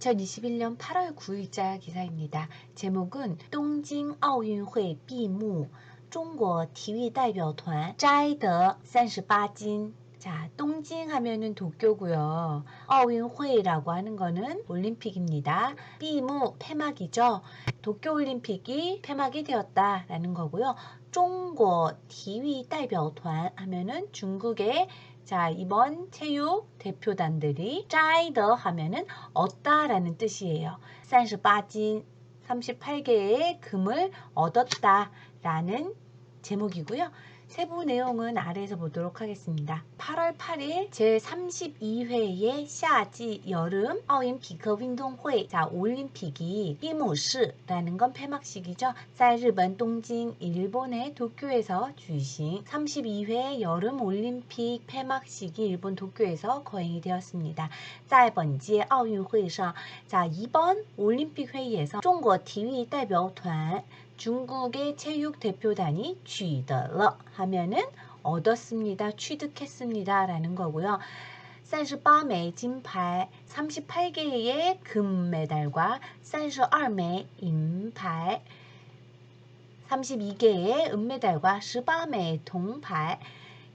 2021년 8월 9일자 기사입니다. 제목은 동징 奥运会闭幕中国体育代表团摘得38金 자, 동징 하면은 도쿄고요. 奥运会라고 하는 거는 올림픽입니다. 비무 폐막이죠. 도쿄 올림픽이 폐막이 되었다라는 거고요. 중국 体育代表团 하면은 중국의 자, 이번 체육 대표단들이 짜이더 하면은 얻다라는 뜻이에요. 38진 38개의 금을 얻었다라는 제목이고요. 세부 내용은 아래에서 보도록 하겠습니다. 8월 8일 제32회의 夏季 여름 奥运匹克运动会 자, 올림픽이 闭幕式라는 건 폐막식이죠. 在日本 东京 일본의 도쿄에서 주신 32회 여름 올림픽 폐막식이 일본 도쿄에서 거행이 되었습니다. 在本届奥运会上 자, 이번 올림픽 회의에서 中国体育代表团 중국의 체육 대표단이 取得了 하면은 얻었습니다. 취득했습니다. 라는 거고요. 38枚 金牌, 38개의 금메달과 32枚 银牌, 32개의 은메달과 18枚 동牌,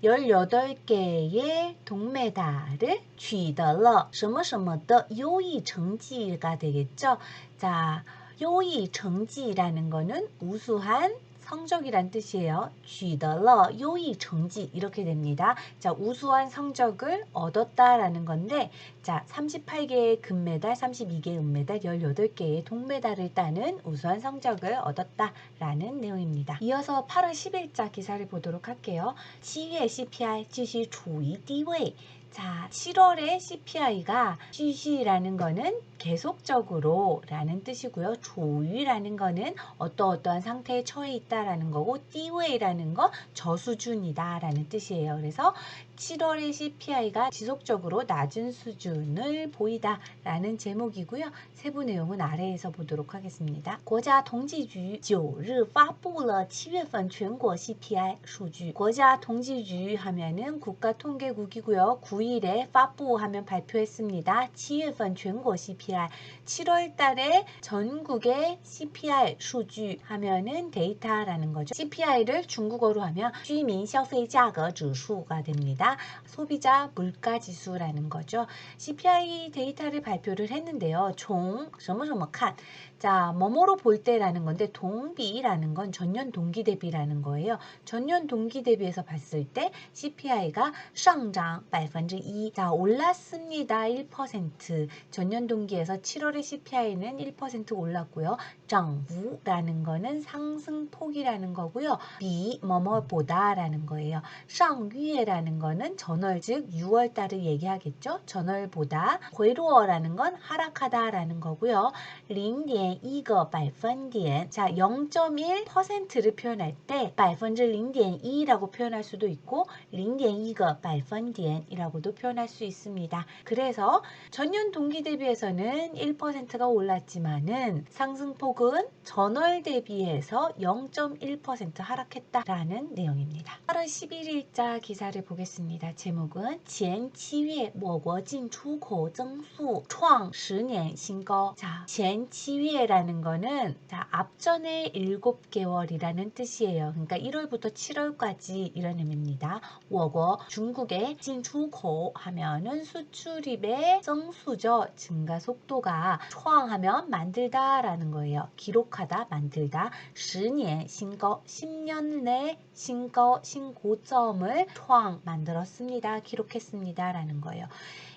18개의 동메달을 取得了 什么什么的 优异 成绩가 되겠죠. 자, 优异 成绩라는 거는 우수한 성적이란 뜻이에요. 取得了 优异 成绩 이렇게 됩니다. 자, 우수한 성적을 얻었다라는 건데 자, 38개의 금메달, 32개의 은메달, 18개의 동메달을 따는 우수한 성적을 얻었다라는 내용입니다. 이어서 8월 10일자 기사를 보도록 할게요. 7月 CPI 继续处于低位 자, 7월에 CPI가 쉬쉬라는 거는 계속적으로 라는 뜻이고요. 조유라는 거는 어떠어떠한 상태에 처해 있다라는 거고 띠웨이라는 거 저수준이다 라는 뜻이에요. 그래서 7월의 CPI가 지속적으로 낮은 수준을 보이다 라는 제목이고요. 세부 내용은 아래에서 보도록 하겠습니다. 国家统计局9日发布了7月份全国 CPI 数据. 国家统计局 하면은 국가통계국이고요. 9일에 发布 하면 발표했습니다. 7月份全国 CPI 7월 달에 전국의 CPI 수주 하면은 데이터라는 거죠. CPI를 중국어로 하면 居民消费价格指数가 됩니다. 있습니다. 소비자 물가 지수라는 거죠. CPI 데이터를 발표를 했는데요. 총, 조모조모칸. 자, 뭐뭐로 볼 때라는 건데 동비라는 건 전년 동기 대비라는 거예요. 전년 동기 대비해서 봤을 때 CPI가 상장 1% 자, 올랐습니다. 1% 전년 동기에서 7월의 CPI는 1% 올랐고요. 정부라는 거는 상승폭이라는 거고요. 비 뭐뭐보다라는 거예요. 상위에라는 거는 거는 전월 즉 6월 달을 얘기하겠죠. 전월보다 괴로워라는 건 하락하다라는 거고요. 링디엔 이거 발펀디엔 자 0.1%를 표현할 때 발펀즈 링디엔 2라고 표현할 수도 있고 링디엔 이거 발펀디엔이라고도 표현할 수 있습니다. 그래서 전년 동기 대비해서는 1%가 올랐지만은 상승폭은 전월 대비해서 0.1% 하락했다라는 내용입니다. 8월 11일자 기사를 보겠습니다. 제목은 前 7月 我国 进出口 增速 创 10년 新高. 자, 前 7月라는 거는 자, 앞전에 7개월이라는 뜻이에요. 그러니까 1월부터 7월까지 이런 의미입니다. 我国 중국의 进出口 하면은 수출입의增수죠. 증가 속도가 创하면 만들다라는 거예요. 기록하다, 만들다. 10년 신고 10년 내 신고 신고점을 创 만들 었습니다. 기록했습니다. 라는 거예요.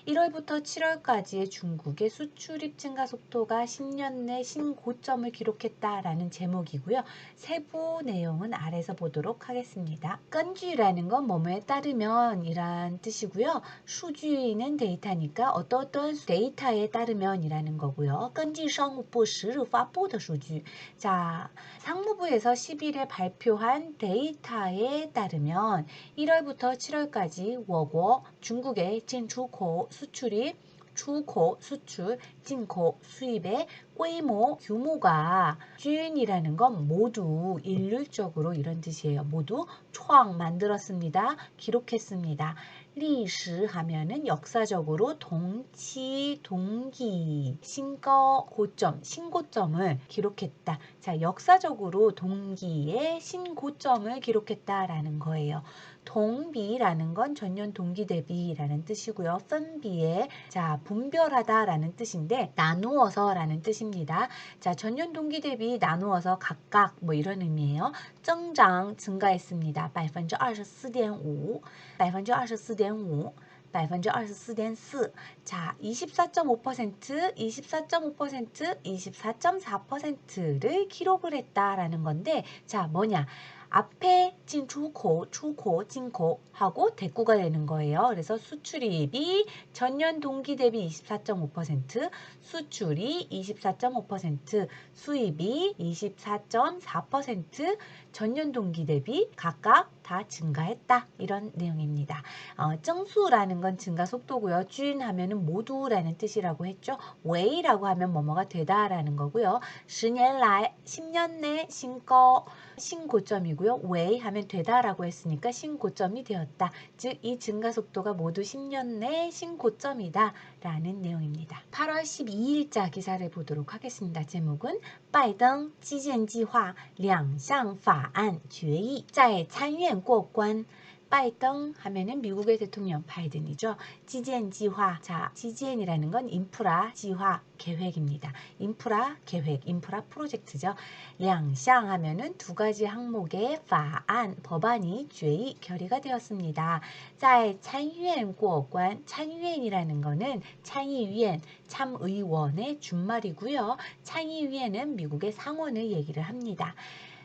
1월부터 7월까지의 중국의 수출입 증가 속도가 10년 내 신고점을 기록했다라는 제목이고요. 세부 내용은 아래서 보도록 하겠습니다. 깐쥐라는 건 뭐뭐에 따르면 이란 뜻이고요. 수주는 데이터니까 어떠어떤 데이터에 따르면 이라는 거고요. 깐쥐 상무부 시르 화보의 수주 자, 상무부에서 10일에 발표한 데이터에 따르면 1월부터 7월까지 워고 중국의 진주코 수출입, 주고 수출, 진고 수입의规模, 규모가 주인이라는 건 모두 일률적으로 이런 뜻이에요. 모두 초항 만들었습니다. 기록했습니다. 리시 하면은 역사적으로 동치, 동기, 신거, 고점, 신고점을 기록했다. 자, 역사적으로 동기의 신고점을 기록했다라는 거예요. 동비라는 건 전년 동기 대비라는 뜻이고요. phân别 자, 분별하다라는 뜻인데 나누어서라는 뜻입니다. 자, 전년 동기 대비 나누어서 각각 뭐 이런 의미예요.增장 증가했습니다. 24.5, 24.5. 24.4. 자, 24.5%, 24.5%, 24.4%를 기록을 했다라는 건데, 자, 뭐냐? 앞에 진출코, 출코, 진코 하고 대꾸가 되는 거예요. 그래서 수출입이 전년 동기 대비 24.5%, 수출이 24.5%, 수입이 24.4%, 전년 동기 대비 각각 다 증가했다. 이런 내용입니다. 어, 정수라는 건 증가 속도고요. 준 하면은 모두라는 뜻이라고 했죠. 웨이라고 하면 뭐뭐가 되다라는 거고요. 10년 来, 10년 내 신거, 신고점이고 요. 웨이 하면 되다라고 했으니까 신고점이 되었다. 즉 이 증가 속도가 모두 10년 내 신고점이다 라는 내용입니다. 8월 12일자 기사를 보도록 하겠습니다. 제목은 拜登基建计划两项法案决议在参院过关。 빨등 하면은 미국의 대통령 바이든이죠. 지지엔 지화. 자, 지지엔이라는 건 인프라 지화 계획입니다. 인프라 계획, 인프라 프로젝트죠. 량샹 하면은 두 가지 항목의 파안, 법안이 죄의 결의가 되었습니다. 자, 찬유엔 고관, 찬유엔이라는 거는 창의위엔, 참의원의 준말이고요. 창의위엔은 미국의 상원을 얘기를 합니다.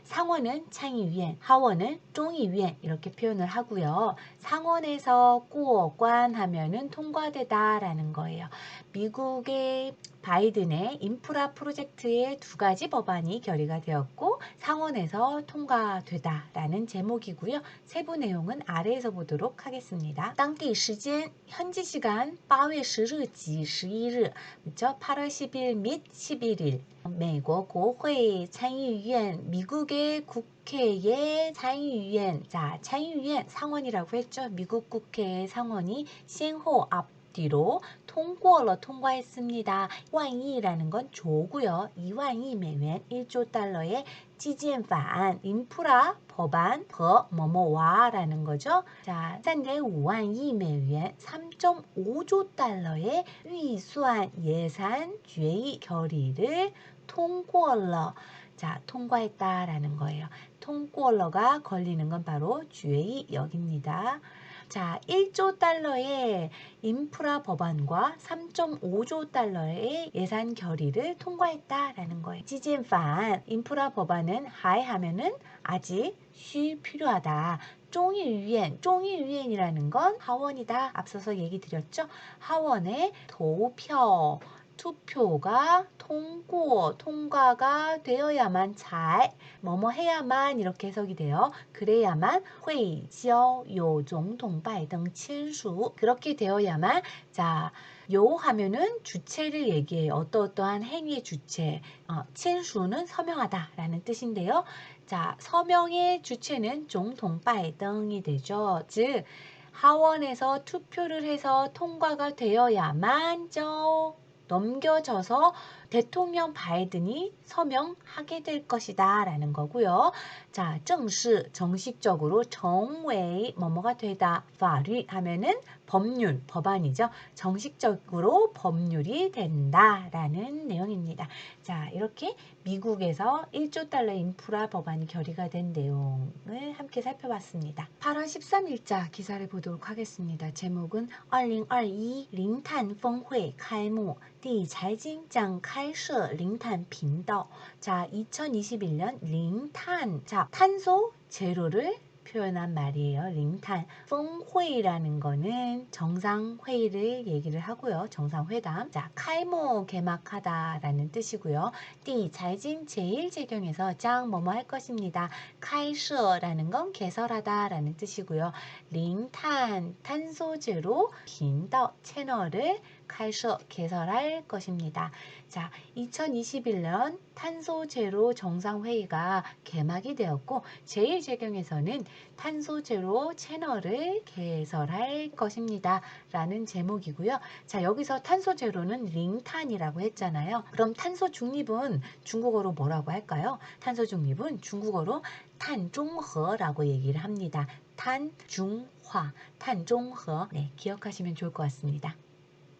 상원은 창의위원, 하원은 종의위원 이렇게 표현을 하고요. 상원에서 꾸어관 하면은 통과되다라는 거예요. 미국의 바이든의 인프라 프로젝트의 두 가지 법안이 결의가 되었고 상원에서 통과되다라는 제목이고요. 세부 내용은 아래에서 보도록 하겠습니다. 당디 시간 현지 시간 8월 10일, 11일, 그렇죠? 8월 10일 및 11일 미국 고회 참의위원 미국의 국회의 참의위원 자 참의위원 상원이라고 했죠. 미국 국회의 상원이 先后 앞 뒤로 통과로 통과했습니다. 万亿라는 건 조고요. 2万亿 美元 1조 달러의 지지엔法案 인프라 법안 버 뭐뭐와라는 거죠. 자, 3.5万亿 美元 3.5조 달러의 위수안 예산 죄의 결의를 통과러 자, 통과했다라는 거예요. 통과러가 걸리는 건 바로 죄의 역입니다. 자, 1조 달러의 인프라 법안과 3.5조 달러의 예산 결의를 통과했다라는 거예요. 지진판 인프라 법안은 하이 하면은 아직 쉬 필요하다. 종의위원, 종의위원이라는 건 하원이다. 앞서서 얘기 드렸죠. 하원의 도표, 투표가 통고, 통과가 되어야만 잘, 뭐뭐 해야만 이렇게 해석이 돼요. 그래야만 회지요 요종통 바이등 친수 그렇게 되어야만 자, 요 하면은 주체를 얘기해요. 어떠어떠한 행위의 주체. 어, 친수는 서명하다라는 뜻인데요. 자, 서명의 주체는 종통바이등이 되죠. 즉 하원에서 투표를 해서 통과가 되어야만 저 넘겨져서 대통령 바이든이 서명하게 될 것이다 라는 거고요. 자, 正式 정식적으로 정외 뭐뭐가 되다法律 하면은 법률, 법안이죠. 정식적으로 법률이 된다라는 내용입니다. 자, 이렇게 미국에서 1조 달러 인프라 법안이 결의가 된 내용을 함께 살펴봤습니다. 8월 13일자 기사를 보도록 하겠습니다. 제목은 2022 링탄峰会 开幕 第财经将 开 设 링탄 빈도 자, 2021년 링탄 자, 탄소 제로를 표현한 말이에요. 링탄. 펑회의라는 거는 정상회의를 얘기를 하고요. 정상회담. 자, 칼모 개막하다라는 뜻이고요. 띠, 잘진 제1제경에서 짱 뭐뭐 할 것입니다. 칼셔라는 건 개설하다라는 뜻이고요. 링탄, 탄소제로 빈더 채널을 칼셔 개설할 것입니다. 자, 2021년 탄소 제로 정상회의가 개막이 되었고 제1제경에서는 탄소 제로 채널을 개설할 것입니다. 라는 제목이고요. 자, 여기서 탄소 제로는 링탄이라고 했잖아요. 그럼 탄소 중립은 중국어로 뭐라고 할까요? 탄소 중립은 중국어로 탄중허라고 얘기를 합니다. 탄중화, 탄중허. 네, 기억하시면 좋을 것 같습니다.